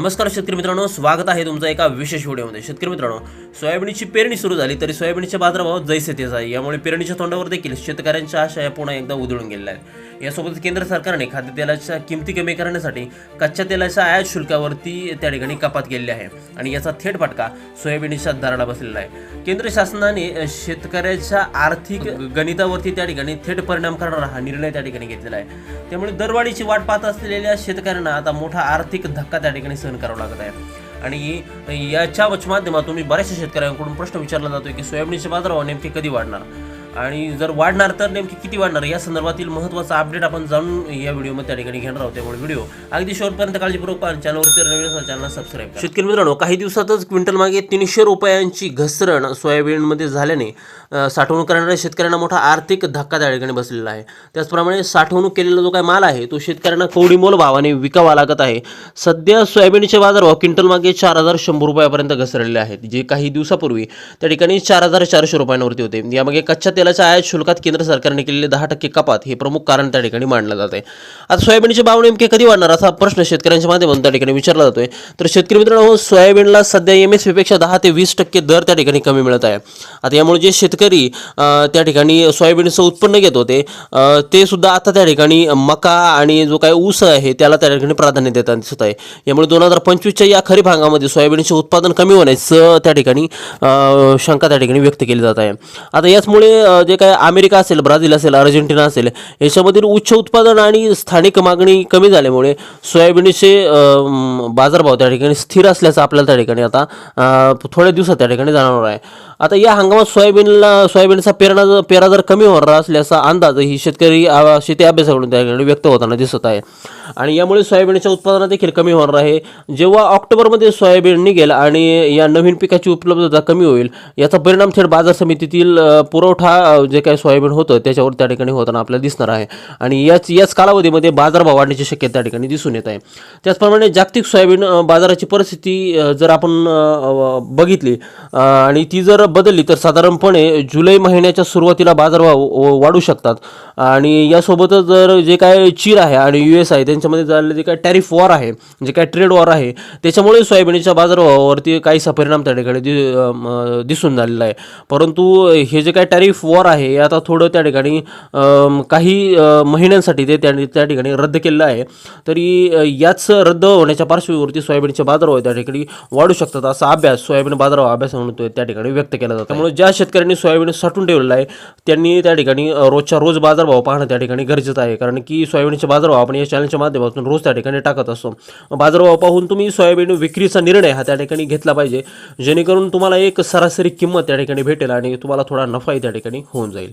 नमस्कार शेतकरी मित्रांनो स्वागत आहे तुमचं एका विशेष व्हिडिओमध्ये. शेतकरी मित्रांनो सोयाबीनची पेरणी सुरू झाली तरी सोयाबीनच्या बाजारभाव जैसे तेच आहे. यामुळे पेरणीच्या तोंडावर देखील शेतकऱ्यांच्या आशा या पुन्हा एकदा उधळून गेलेल्या आहेत. यासोबत केंद्र सरकारने खाद्यतेलाच्या किमती कमी करण्यासाठी कच्च्या तेलाच्या आयात शुल्कावरती त्या ठिकाणी कपात केलेली आहे. आणि याचा थेट फटका सोयाबीनच्या दराला बसलेला आहे. केंद्र शासनाने शेतकऱ्याच्या आर्थिक गणितावरती त्या ठिकाणी थेट परिणाम करणारा हा निर्णय त्या ठिकाणी घेतलेला आहे. त्यामुळे दरवाढीची वाट पाहत असलेल्या शेतकऱ्यांना आता मोठा आर्थिक धक्का त्या ठिकाणी सहन करावा लागत आहे. आणि याच्या माध्यमातून मी बऱ्याचशा शेतकऱ्यांकडून प्रश्न विचारला जातोय की सोयाबीनचे बाजारभाव नेमके कधी वाढणार? आणि जर वाढणार तर नेमकी किती वाढणार? या संदर्भातील महत्त्वाचा अपडेट आपण जाणून या व्हिडिओमध्ये त्या ठिकाणी घेणार आहोत. त्यामुळे व्हिडिओ अगदी शेवटपर्यंत काळजीपूर्वक पाहून चॅनलवरती नवीन चॅनल सबस्क्राईब शेतकरी मित्रांनो काही दिवसातच क्विंटल मागे तीनशे रुपयांची घसरण सोयाबीनमध्ये झाल्याने साठवणूक करणाऱ्या शेतकऱ्यांना मोठा आर्थिक धक्का त्या ठिकाणी बसलेला आहे. त्याचप्रमाणे साठवणूक केलेला जो काही माल आहे तो शेतकऱ्यांना कवडीमोल भावाने विकावा लागत आहे. सध्या सोयाबीनचे बाजारभाव क्विंटल मागे चार हजार शंभर रुपयापर्यंत घसरलेले आहेत. जे काही दिवसापूर्वी त्या ठिकाणी चार हजार चारशे रुपयांवरती होते. यामागे कच्च्या तेलाच्या आयात शुल्कात केंद्र सरकारने केलेले दहा टक्के कपात हे प्रमुख कारण त्या ठिकाणी मांडलं जात आहे आता सोयाबीनचे भाव नेमके कधी वाढणार असा प्रश्न शेतकऱ्यांच्या माध्यमातून त्या ठिकाणी विचारला जातोय. तर शेतकरी मित्रांनो सोयाबीनला सध्या एम एसपेक्षा दहा ते वीस टक्के दर त्या ठिकाणी कमी मिळत आहे. आता यामुळे जे शेतकरी त्या ठिकाणी सोयाबीनचं उत्पन्न घेत होते ते सुद्धा आता त्या ठिकाणी मका आणि जो काय ऊस आहे त्याला त्या ठिकाणी प्राधान्य देताना दिसत आहे. यामुळे दोन हजार पंचवीसच्या या खरीप हंगामामध्ये सोयाबीनचे उत्पादन कमी होण्याचं त्या ठिकाणी शंका त्या ठिकाणी व्यक्त केली जात आहे. आता याचमुळे जे काय अमेरिका असेल ब्राझील असेल अर्जेंटिना असेल याच्यामधील उच्च उत्पादन आणि स्थानिक मागणी कमी झाल्यामुळे सोयाबीनचे बाजारभाव त्या ठिकाणी स्थिर असल्याचं आपल्याला त्या ठिकाणी आता थोड्या दिवसात त्या ठिकाणी जाणवणार आहे. आता या हंगामात सोयाबीनला सोयाबीनचा पेरणा जर- पेरा जर कमी होणार असल्याचा अंदाज ही शेतकरी शेती अभ्यासाकडून त्या ठिकाणी व्यक्त होताना दिसत आहे. आणि यामुळे सोयाबीनच्या उत्पादनात देखील कमी होणार आहे. जेव्हा ऑक्टोबरमध्ये सोयाबीन निघेल आणि या नवीन पिकाची उपलब्धता कमी होईल याचा परिणाम थेट बाजार समितीतील पुरवठा जे काही सोयाबीन होतं त्याच्यावर त्या ठिकाणी होताना आपल्याला दिसणार आहे. आणि याच याच कालावधीमध्ये बाजारभाव वाढण्याची शक्यता त्या ठिकाणी दिसून येत आहे. त्याचप्रमाणे जागतिक सोयाबीन बाजाराची परिस्थिती जर आपण बघितली आणि ती जर बदलली तर साधारणपणे जुलै महिन्याच्या सुरुवातीला बाजारभाव वाढू शकतात. आणि यासोबतच जर जे काय चीन आहे आणि यू एस आहे त्यांच्यामध्ये झालेलं जे काय टॅरिफ वॉर आहे जे काय ट्रेड वॉर आहे त्याच्यामुळे सोयाबीनच्या बाजारभावावरती काहीसा परिणाम त्या ठिकाणी दि- दिसून झालेला आहे. परंतु हे जे काय टॅरिफ वॉर आहे हे आता थोडं त्या ठिकाणी काही महिन्यांसाठी ते त्या त्या ठिकाणी रद्द केलेलं आहे. तरी याच रद्द होण्याच्या पार्श्वभूमीवरती सोयाबीनचे बाजारभाव त्या ठिकाणी वाढू शकतात असा अभ्यास सोयाबीन बाजारभाव अभ्यास म्हणून त्या ठिकाणी व्यक्त केला जातो त्यामुळे ज्या शेतकऱ्यांनी सोयाबीन साठून ठेवलेलं आहे त्यांनी त्या ठिकाणी रोजच्या रोज बाजारभाव पाहणं त्या ठिकाणी गरजेचं आहे. कारण की सोयाबीनचे बाजारभाव आपण या चॅनलच्या माध्यमातून रोज त्या ठिकाणी टाकत असतो. बाजारभाव पाहून तुम्ही सोयाबीन विक्रीचा निर्णय हा त्या ठिकाणी घेतला पाहिजे. जेणेकरून तुम्हाला एक सरासरी किंमत त्या ठिकाणी भेटेल आणि तुम्हाला थोडा नफाही त्या ठिकाणी होऊन जाईल.